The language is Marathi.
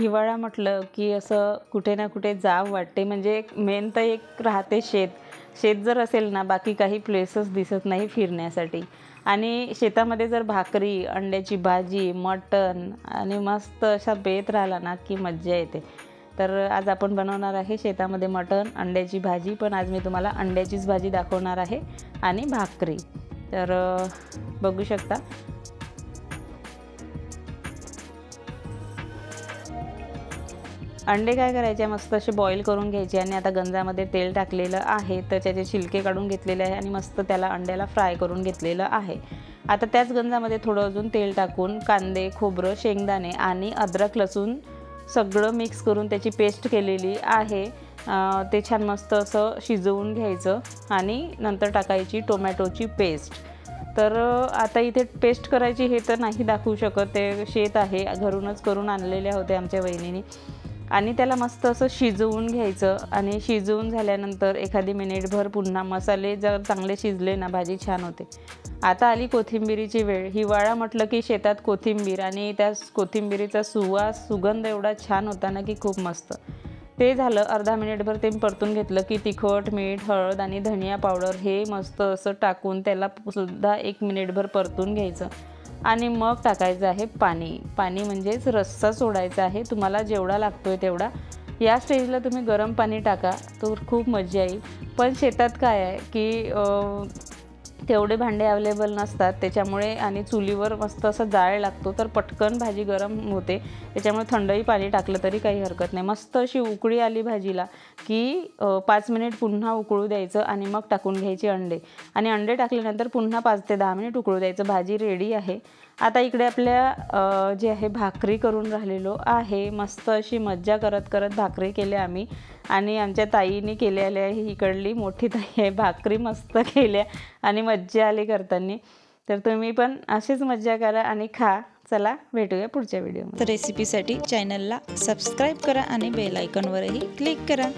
हिवाळा म्हटलं की असं कुठे ना कुठे जाव वाटते. म्हणजे एक मेन तर एक राहते शेत. शेत जर असेल ना बाकी काही प्लेसेस दिसत नाही फिरण्यासाठी. आणि शेतामध्ये जर भाकरी अंड्याची भाजी मटण आणि मस्त अशा बेत राहिला ना की मज्जा येते. तर आज आपण बनवणार आहे शेतामध्ये मटण अंड्याची भाजी पण आज मी तुम्हाला अंड्याचीच भाजी दाखवणार आहे आणि भाकरी. तर बघू शकता. अंडे काय करायचे? मस्त असे बॉईल करून घ्यायचे आणि आता गंजामध्ये तेल टाकलेलं आहे तर त्याचे छिलके काढून घेतलेले आहे आणि मस्त त्याला अंड्याला फ्राय करून घेतलेलं आहे. आता त्याच गंजामध्ये थोडं अजून तेल टाकून कांदे खोबरं शेंगदाणे आणि अद्रक लसूण सगळं मिक्स करून त्याची पेस्ट केलेली आहे. ते छान मस्त असं शिजवून घ्यायचं आणि नंतर टाकायची टोमॅटोची पेस्ट तर आता इथे पेस्ट करायची हे तर नाही दाखवू शकत. ते शेत आहे घरूनच करून आणलेले होते आमच्या वहिनीने. आणि त्याला मस्त असं शिजवून घ्यायचं आणि शिजवून झाल्यानंतर एखादी मिनिटभर पुन्हा मसाले जर चांगले शिजले ना भाजी छान होते. आता आली कोथिंबिरीची वेळ. हिवाळा म्हटलं की शेतात कोथिंबीर आणि त्या कोथिंबिरीचा सुवास सुगंध एवढा छान होता ना की खूप मस्त. ते झालं अर्धा मिनिटभर ते परतून घेतलं की तिखट मीठ हळद आणि धनिया पावडर हे मस्त असं टाकून त्याला सुद्धा एक मिनिटभर परतून घ्यायचं. आणि मग टाकायचं आहे पाणी. पाणी म्हणजेच रस्सा सोडायचा आहे. तुम्हाला जेवढा लागतो आहे तेवढा. या स्टेजला तुम्ही गरम पाणी टाका. तर खूप मजा येईल. पण शेतात काय आहे की तेवढे भांडे अवेलेबल नसतात. त्याच्यामुळे आणि चुलीवर मस्त असं जाळ लागतो. तर पटकन भाजी गरम होते. त्याच्यामुळे थंडही पाणी टाकलं तरी काही हरकत नाही. मस्त अशी उकळी आली भाजीला की पाच मिनिट पुन्हा उकळू द्यायचं आणि मग टाकून घ्यायचे अंडे. आणि अंडे टाकल्यानंतर पुन्हा पाच ते दहा मिनिट उकळू द्यायचं. भाजी रेडी आहे. आता इकडे आपल्या जे आहे भाकरी करून राहिलेलो आहे. मस्त अशी मज्जा करत करत भाकरी केल्या आम्ही. आणि आमच्या ताईने केलेल्या आहे इकडली मोठी ताई आहे. भाकरी मस्त केल्या आणि मज्जा आली करताना. तर तुम्ही पण अशीच मज्जा करा आणि खा. चला भेटूया पुढच्या व्हिडिओ तर रेसिपीसाठी चॅनलला सबस्क्राईब करा आणि बेल आयकॉनवरही क्लिक करा.